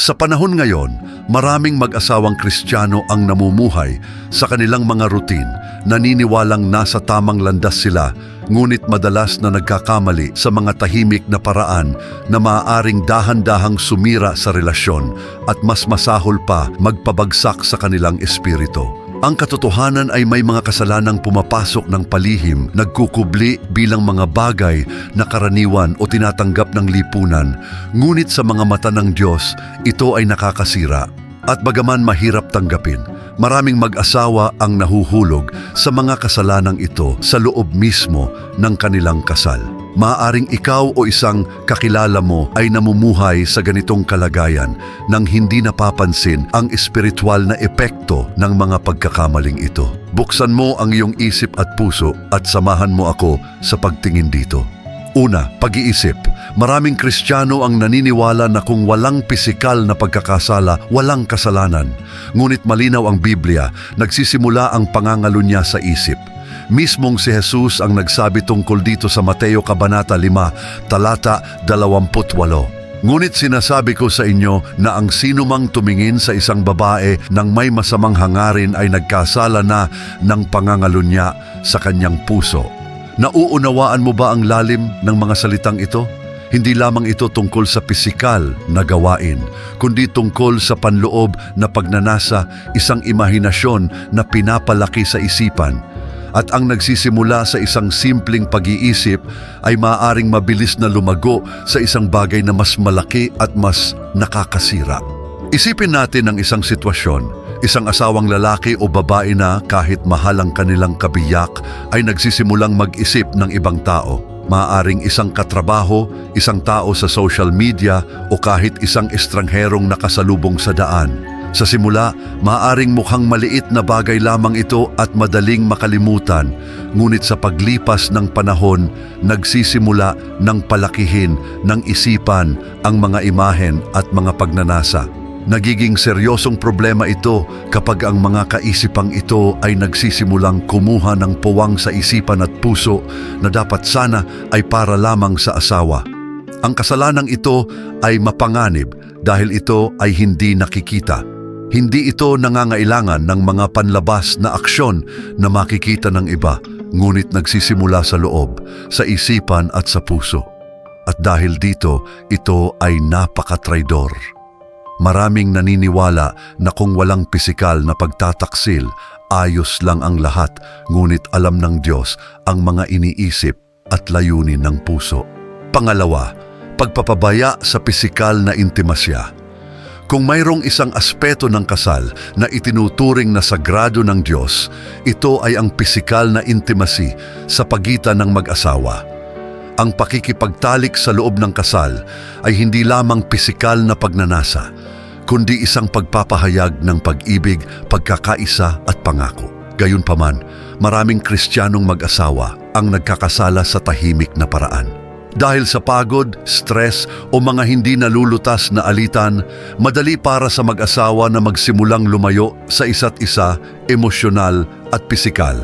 Sa panahon ngayon, maraming mag-asawang Kristiyano ang namumuhay sa kanilang mga routine, naniniwalang nasa tamang landas sila, ngunit madalas na nagkakamali sa mga tahimik na paraan na maaaring dahan-dahang sumira sa relasyon at mas masahol pa magpabagsak sa kanilang espiritu. Ang katotohanan ay may mga kasalanang pumapasok ng palihim, nagkukubli bilang mga bagay na karaniwan o tinatanggap ng lipunan, ngunit sa mga mata ng Diyos, ito ay nakakasira. At bagaman mahirap tanggapin, maraming mag-asawa ang nahuhulog sa mga kasalanang ito sa loob mismo ng kanilang kasal. Maaring ikaw o isang kakilala mo ay namumuhay sa ganitong kalagayan nang hindi napapansin ang espiritual na epekto ng mga pagkakamaling ito. Buksan mo ang iyong isip at puso at samahan mo ako sa pagtingin dito. Una, pag-iisip. Maraming Kristiyano ang naniniwala na kung walang pisikal na pagkakasala, walang kasalanan. Ngunit malinaw ang Biblia, nagsisimula ang pangangalunya sa isip. Mismong si Jesus ang nagsabi tungkol dito sa Mateo Kabanata 5, talata 28. Ngunit sinasabi ko sa inyo na ang sinumang tumingin sa isang babae nang may masamang hangarin ay nagkasala na ng pangangalunya sa kanyang puso. Nauunawaan mo ba ang lalim ng mga salitang ito? Hindi lamang ito tungkol sa pisikal na gawain, kundi tungkol sa panloob na pagnanasa, isang imahinasyon na pinapalaki sa isipan. At ang nagsisimula sa isang simpleng pag-iisip ay maaaring mabilis na lumago sa isang bagay na mas malaki at mas nakakasira. Isipin natin ang isang sitwasyon, isang asawang lalaki o babae na kahit mahal ang kanilang kabiyak ay nagsisimulang mag-isip ng ibang tao. Maaring isang katrabaho, isang tao sa social media o kahit isang estrangherong nakasalubong sa daan. Sa simula, maaring mukhang maliit na bagay lamang ito at madaling makalimutan, ngunit sa paglipas ng panahon, nagsisimula ng palakihin ng isipan ang mga imahen at mga pagnanasa. Nagiging seryosong problema ito kapag ang mga kaisipang ito ay nagsisimulang kumuha ng puwang sa isipan at puso na dapat sana ay para lamang sa asawa. Ang kasalanang ito ay mapanganib dahil ito ay hindi nakikita. Hindi ito nangangailangan ng mga panlabas na aksyon na makikita ng iba, ngunit nagsisimula sa loob, sa isipan at sa puso. At dahil dito, ito ay napakatraidor. Maraming naniniwala na kung walang pisikal na pagtataksil, ayos lang ang lahat, ngunit alam ng Diyos ang mga iniisip at layunin ng puso. Pangalawa, pagpapabaya sa pisikal na intimasya. Kung mayroong isang aspeto ng kasal na itinuturing na sagrado ng Diyos, ito ay ang pisikal na intimacy sa pagitan ng mag-asawa. Ang pakikipagtalik sa loob ng kasal ay hindi lamang pisikal na pagnanasa, kundi isang pagpapahayag ng pag-ibig, pagkakaisa at pangako. Gayunpaman, maraming Kristiyanong mag-asawa ang nagkakasala sa tahimik na paraan. Dahil sa pagod, stress o mga hindi nalulutas na alitan, madali para sa mag-asawa na magsimulang lumayo sa isa't isa, emosyonal at pisikal.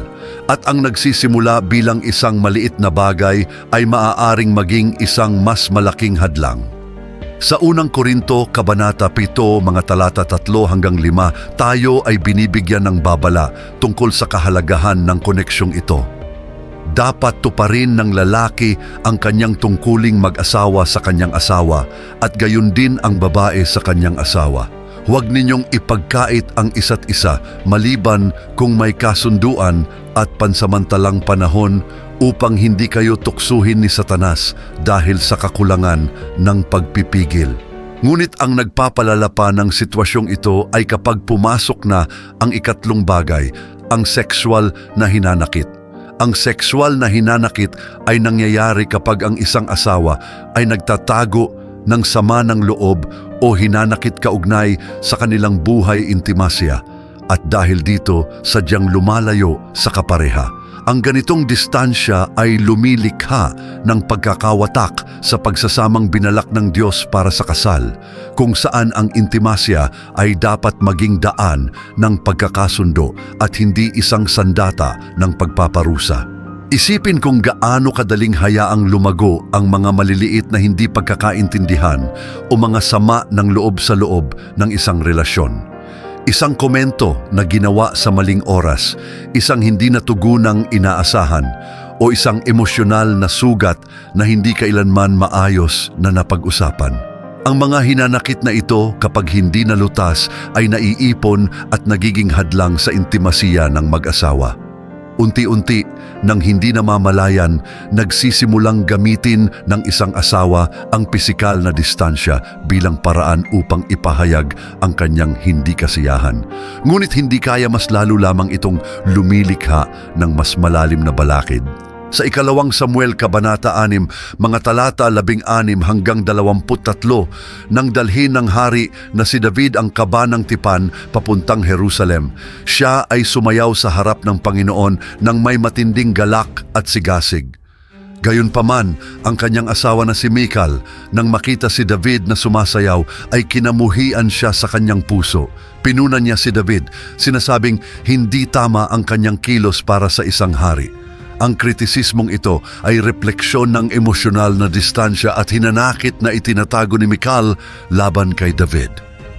At ang nagsisimula bilang isang maliit na bagay ay maaaring maging isang mas malaking hadlang. Sa unang Korinto, Kabanata 7, mga talata 3 hanggang 5, tayo ay binibigyan ng babala tungkol sa kahalagahan ng koneksyong ito. Dapat tuparin ng lalaki ang kanyang tungkuling mag-asawa sa kanyang asawa at gayon din ang babae sa kanyang asawa. Huwag ninyong ipagkait ang isa't isa maliban kung may kasunduan at pansamantalang panahon upang hindi kayo tuksuhin ni Satanas dahil sa kakulangan ng pagpipigil. Ngunit ang nagpapalala pa ng sitwasyong ito ay kapag pumasok na ang ikatlong bagay, ang sexual na hinanakit. Ang sexual na hinanakit ay nangyayari kapag ang isang asawa ay nagtatago ng sama ng loob o hinanakit kaugnay sa kanilang buhay intimasya at dahil dito sadyang lumalayo sa kapareha. Ang ganitong distansya ay lumilikha ng pagkakawatak sa pagsasamang binalak ng Diyos para sa kasal, kung saan ang intimasya ay dapat maging daan ng pagkakasundo at hindi isang sandata ng pagpaparusa. Isipin kung gaano kadaling hayaang lumago ang mga maliliit na hindi pagkakaintindihan o mga sama ng loob sa loob ng isang relasyon. Isang komento na ginawa sa maling oras, isang hindi natugunang inaasahan, o isang emosyonal na sugat na hindi kailanman maayos na napag-usapan. Ang mga hinanakit na ito kapag hindi nalutas ay naiipon at nagiging hadlang sa intimasiya ng mag-asawa. Unti-unti, nang hindi namamalayan, nagsisimulang gamitin ng isang asawa ang pisikal na distansya bilang paraan upang ipahayag ang kanyang hindi kasiyahan. Ngunit hindi kaya mas lalo lamang itong lumilikha ng mas malalim na balakid. Sa ikalawang Samuel Kabanata 6, mga talata 16 hanggang 23, nang dalhin ng hari na si David ang kaba ng tipan papuntang Jerusalem, siya ay sumayaw sa harap ng Panginoon ng may matinding galak at sigasig. Gayunpaman, ang kanyang asawa na si Mikal, nang makita si David na sumasayaw, ay kinamuhian siya sa kanyang puso. Pinunan niya si David, sinasabing hindi tama ang kanyang kilos para sa isang hari. Ang kritisismong ito ay refleksyon ng emosyonal na distansya at hinanakit na itinatago ni Mikal laban kay David.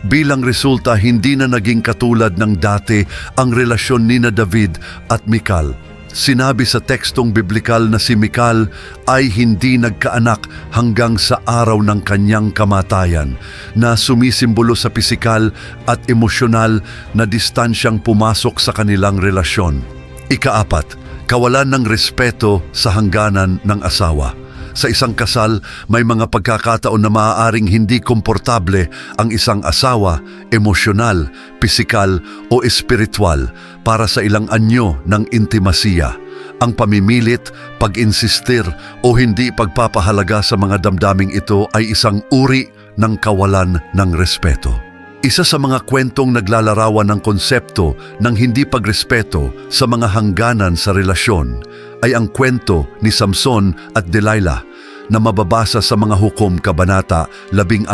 Bilang resulta, hindi na naging katulad ng dati ang relasyon ni na David at Mikal. Sinabi sa tekstong biblikal na si Mikal ay hindi nagkaanak hanggang sa araw ng kanyang kamatayan na sumisimbolo sa pisikal at emosyonal na distansyang pumasok sa kanilang relasyon. Ikaapat, kawalan ng respeto sa hangganan ng asawa. Sa isang kasal, may mga pagkakataon na maaaring hindi komportable ang isang asawa, emosyonal, pisikal o espiritual para sa ilang anyo ng intimasiya. Ang pamimilit, pag-insistir o hindi pagpapahalaga sa mga damdaming ito ay isang uri ng kawalan ng respeto. Isa sa mga kwentong naglalarawan ng konsepto ng hindi pagrespeto sa mga hangganan sa relasyon ay ang kwento ni Samson at Delilah na mababasa sa mga hukom kabanata 16,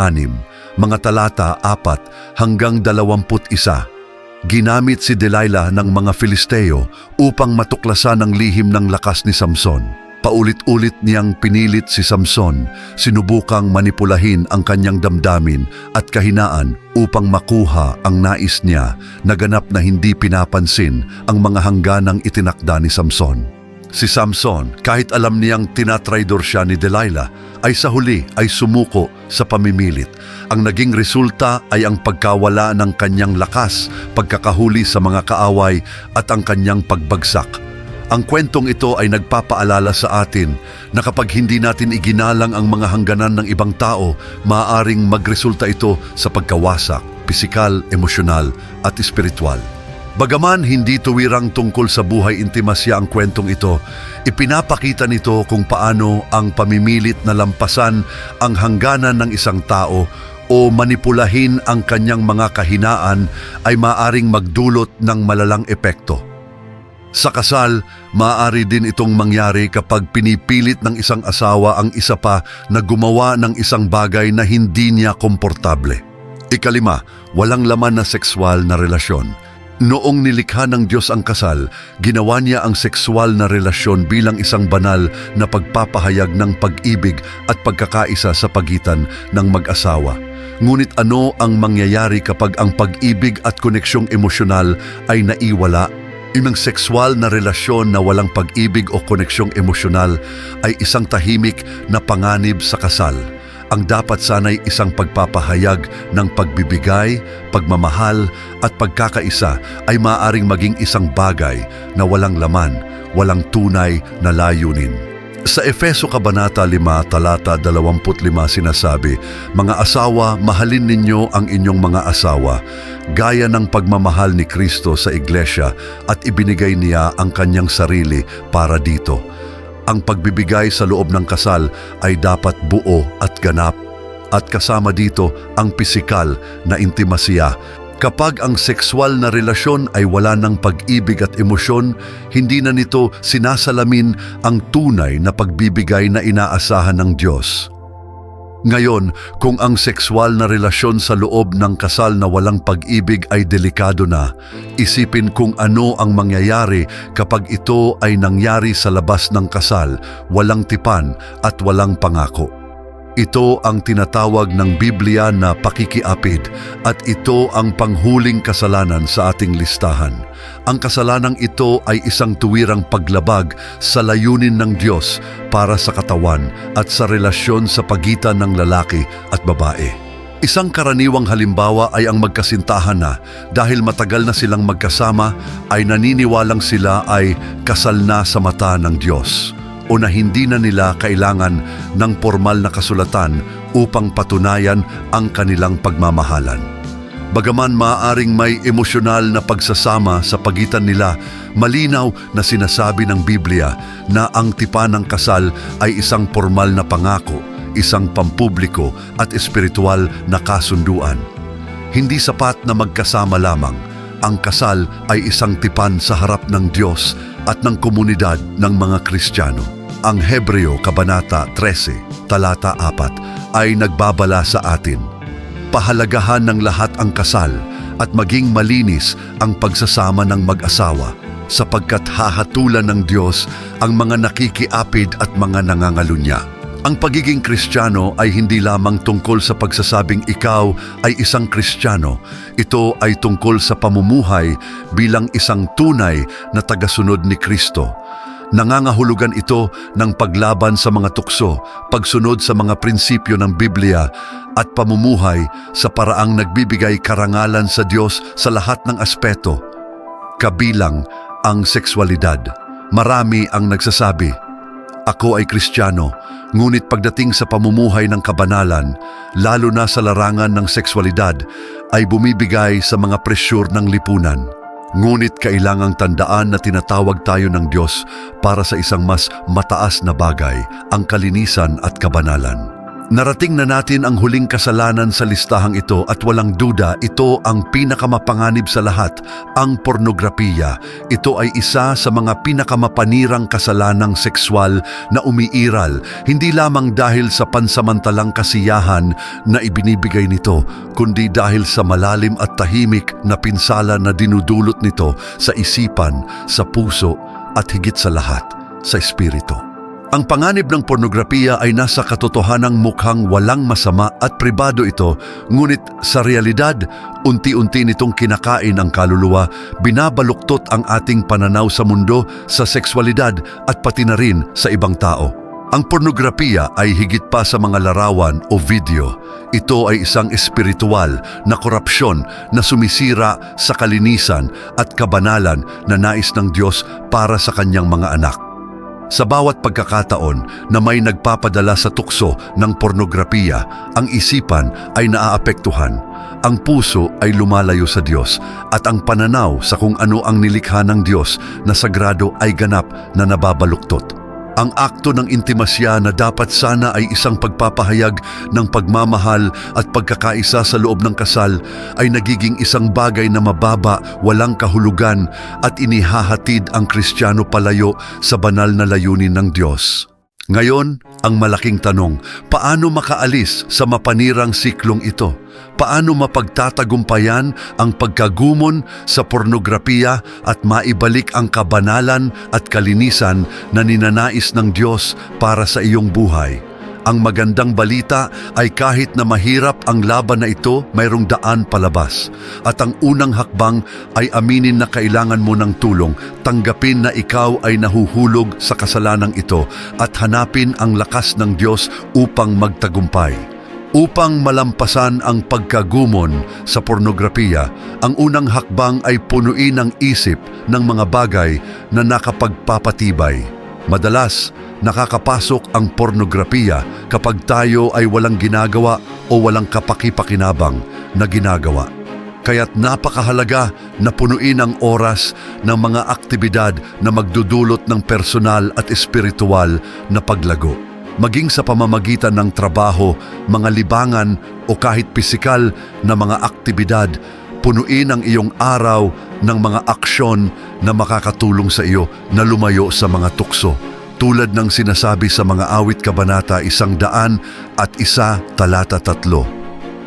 mga talata 4 hanggang 21. Ginamit si Delilah ng mga Filisteo upang matuklasan ang lihim ng lakas ni Samson. Paulit-ulit niyang pinilit si Samson, sinubukang manipulahin ang kanyang damdamin at kahinaan upang makuha ang nais niya na ganap na hindi pinapansin ang mga hangganang itinakda ni Samson. Si Samson, kahit alam niyang tinatraidor siya ni Delilah, ay sa huli ay sumuko sa pamimilit. Ang naging resulta ay ang pagkawala ng kanyang lakas, pagkakahuli sa mga kaaway at ang kanyang pagbagsak. Ang kwentong ito ay nagpapaalala sa atin na kapag hindi natin iginalang ang mga hangganan ng ibang tao, maaaring magresulta ito sa pagkawasak, pisikal, emosyonal at espiritual. Bagaman hindi tuwirang tungkol sa buhay intimasya ang kwentong ito, ipinapakita nito kung paano ang pamimilit na lampasan ang hangganan ng isang tao o manipulahin ang kanyang mga kahinaan ay maaring magdulot ng malalang epekto. Sa kasal, maaari din itong mangyari kapag pinipilit ng isang asawa ang isa pa na gumawa ng isang bagay na hindi niya komportable. Ikalima, walang laman na sexual na relasyon. Noong nilikha ng Diyos ang kasal, ginawa niya ang sexual na relasyon bilang isang banal na pagpapahayag ng pag-ibig at pagkakaisa sa pagitan ng mag-asawa. Ngunit ano ang mangyayari kapag ang pag-ibig at koneksyong emosyonal ay naiwala Inang sexual na relasyon na walang pag-ibig o koneksyong emosyonal ay isang tahimik na panganib sa kasal. Ang dapat sana'y isang pagpapahayag ng pagbibigay, pagmamahal at pagkakaisa ay maaaring maging isang bagay na walang laman, walang tunay na layunin. Sa Efeso Kabanata 5, talata 25 sinasabi, Mga asawa, mahalin ninyo ang inyong mga asawa, gaya ng pagmamahal ni Kristo sa Iglesia at ibinigay niya ang kanyang sarili para dito. Ang pagbibigay sa loob ng kasal ay dapat buo at ganap at kasama dito ang pisikal na intimasya Kapag ang sexual na relasyon ay wala ng pag-ibig at emosyon, hindi na nito sinasalamin ang tunay na pagbibigay na inaasahan ng Diyos. Ngayon, kung ang sexual na relasyon sa loob ng kasal na walang pag-ibig ay delikado na, isipin kung ano ang mangyayari kapag ito ay nangyari sa labas ng kasal, walang tipan at walang pangako. Ito ang tinatawag ng Biblia na pakikiapid at ito ang panghuling kasalanan sa ating listahan. Ang kasalanang ito ay isang tuwirang paglabag sa layunin ng Diyos para sa katawan at sa relasyon sa pagitan ng lalaki at babae. Isang karaniwang halimbawa ay ang magkasintahan na dahil matagal na silang magkasama ay naniniwalang sila ay kasal na sa mata ng Diyos o na hindi na nila kailangan ng formal na kasulatan upang patunayan ang kanilang pagmamahalan. Bagaman maaaring may emosyonal na pagsasama sa pagitan nila, malinaw na sinasabi ng Biblia na ang tipan ng kasal ay isang formal na pangako, isang pampubliko at espiritual na kasunduan. Hindi sapat na magkasama lamang. Ang kasal ay isang tipan sa harap ng Diyos at ng komunidad ng mga Kristiyano. Ang Hebreo Kabanata 13, talata 4 ay nagbabala sa atin. Pahalagahan ng lahat ang kasal at maging malinis ang pagsasama ng mag-asawa sapagkat hahatulan ng Diyos ang mga nakikiapid at mga nangangalunya. Ang pagiging Kristiyano ay hindi lamang tungkol sa pagsasabing ikaw ay isang Kristiyano. Ito ay tungkol sa pamumuhay bilang isang tunay na tagasunod ni Kristo. Nangangahulugan ito ng paglaban sa mga tukso, pagsunod sa mga prinsipyo ng Biblia at pamumuhay sa paraang nagbibigay karangalan sa Diyos sa lahat ng aspeto. Kabilang ang sexualidad. Marami ang nagsasabi, ako ay Kristiyano, ngunit pagdating sa pamumuhay ng kabanalan, lalo na sa larangan ng sexualidad, ay bumibigay sa mga presyur ng lipunan. Ngunit kailangang tandaan na tinatawag tayo ng Diyos para sa isang mas mataas na bagay, ang kalinisan at kabanalan. Narating na natin ang huling kasalanan sa listahang ito at walang duda ito ang pinakamapanganib sa lahat, ang pornografiya. Ito ay isa sa mga pinakamapanirang kasalanang sexual na umiiral, hindi lamang dahil sa pansamantalang kasiyahan na ibinibigay nito, kundi dahil sa malalim at tahimik na pinsala na dinudulot nito sa isipan, sa puso at higit sa lahat, sa espiritu. Ang panganib ng pornografiya ay nasa katotohanang mukhang walang masama at pribado ito, ngunit sa realidad, unti-unti nitong kinakain ang kaluluwa, binabaluktot ang ating pananaw sa mundo, sa sexualidad at pati na rin sa ibang tao. Ang pornografiya ay higit pa sa mga larawan o video. Ito ay isang espiritual na korupsyon na sumisira sa kalinisan at kabanalan na nais ng Diyos para sa kanyang mga anak. Sa bawat pagkakataon na may nagpapadala sa tukso ng pornografiya, ang isipan ay naaapektuhan, ang puso ay lumalayo sa Diyos at ang pananaw sa kung ano ang nilikha ng Diyos na sagrado ay ganap na nababaluktot. Ang akto ng intimasya na dapat sana ay isang pagpapahayag ng pagmamahal at pagkakaisa sa loob ng kasal ay nagiging isang bagay na mababa, walang kahulugan at inihahatid ang Kristiyano palayo sa banal na layunin ng Diyos. Ngayon, ang malaking tanong, paano makaalis sa mapanirang siklong ito? Paano mapagtatagumpayan ang pagkagumon sa pornografiya at maibalik ang kabanalan at kalinisan na ninanais ng Diyos para sa iyong buhay? Ang magandang balita ay kahit na mahirap ang laban na ito, mayroong daan palabas. At ang unang hakbang ay aminin na kailangan mo ng tulong, tanggapin na ikaw ay nahuhulog sa kasalanang ito at hanapin ang lakas ng Diyos upang magtagumpay. Upang malampasan ang pagkagumon sa pornografiya, ang unang hakbang ay punuin ang isip ng mga bagay na nakapagpapatibay. Madalas, nakakapasok ang pornografiya kapag tayo ay walang ginagawa o walang kapakipakinabang na ginagawa. Kaya't napakahalaga na punuin ang oras ng mga aktibidad na magdudulot ng personal at espiritual na paglago. Maging sa pamamagitan ng trabaho, mga libangan o kahit pisikal na mga aktibidad, punuin ang iyong araw ng mga aksyon na makakatulong sa iyo na lumayo sa mga tukso. tulad ng sinasabi sa mga awit kabanata isang daan at isa talata tatlo.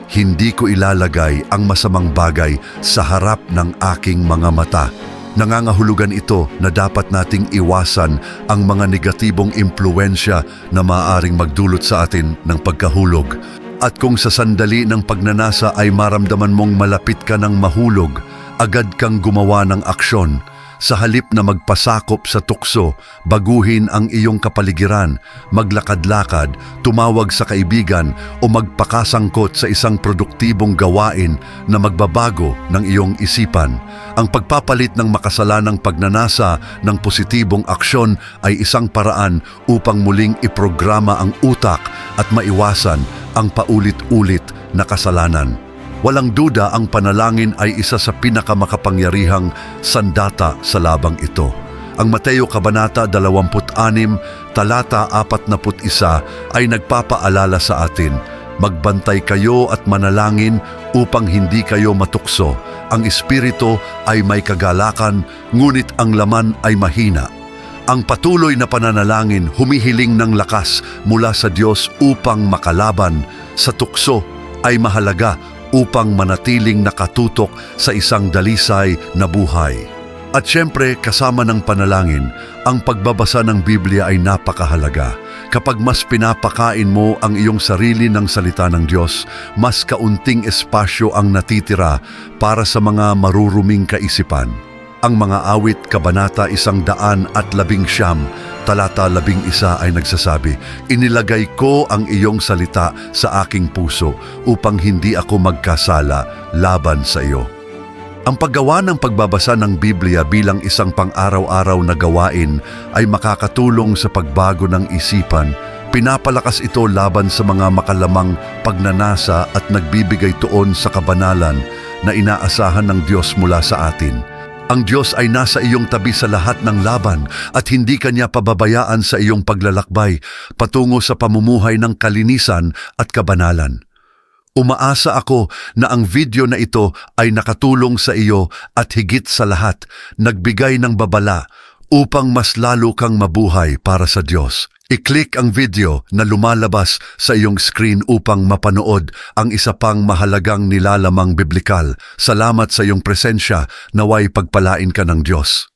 Hindi ko ilalagay ang masamang bagay sa harap ng aking mga mata. Nangangahulugan ito na dapat nating iwasan ang mga negatibong impluensya na maaaring magdulot sa atin ng pagkahulog. At kung sa sandali ng pagnanasa ay maramdaman mong malapit ka ng mahulog, agad kang gumawa ng aksyon. Sa halip na magpasakop sa tukso, baguhin ang iyong kapaligiran, maglakad-lakad, tumawag sa kaibigan o magpakasangkot sa isang produktibong gawain na magbabago ng iyong isipan. Ang pagpapalit ng makasalanang pagnanasa ng positibong aksyon ay isang paraan upang muling iprograma ang utak at maiwasan ang paulit-ulit na kasalanan. Walang duda ang panalangin ay isa sa pinakamakapangyarihang sandata sa labang ito. Ang Mateo Kabanata 26, talata 41 ay nagpapaalala sa atin, Magbantay kayo at manalangin upang hindi kayo matukso. Ang espiritu ay may kagalakan, ngunit ang laman ay mahina. Ang patuloy na pananalangin humihiling ng lakas mula sa Diyos upang makalaban sa tukso ay mahalaga upang manatiling nakatutok sa isang dalisay na buhay. At syempre, kasama ng panalangin, ang pagbabasa ng Biblia ay napakahalaga. Kapag mas pinapakain mo ang iyong sarili ng salita ng Diyos, mas kaunting espasyo ang natitira para sa mga maruruming kaisipan. Ang mga awit, kabanata isang daan at labing siyam, talata labing isa ay nagsasabi, Inilagay ko ang iyong salita sa aking puso upang hindi ako magkasala laban sa iyo. Ang paggawa ng pagbabasa ng Biblia bilang isang pang-araw-araw na gawain ay makakatulong sa pagbago ng isipan. Pinapalakas ito laban sa mga makalamang pagnanasa at nagbibigay tuon sa kabanalan na inaasahan ng Diyos mula sa atin. Ang Diyos ay nasa iyong tabi sa lahat ng laban at hindi kanya pababayaan sa iyong paglalakbay patungo sa pamumuhay ng kalinisan at kabanalan. Umaasa ako na ang video na ito ay nakatulong sa iyo at higit sa lahat, nagbigay ng babala upang mas lalo kang mabuhay para sa Diyos. I-click ang video na lumalabas sa iyong screen upang mapanood ang isa pang mahalagang nilalamang biblikal. Salamat sa iyong presensya, naway pagpalain ka ng Diyos.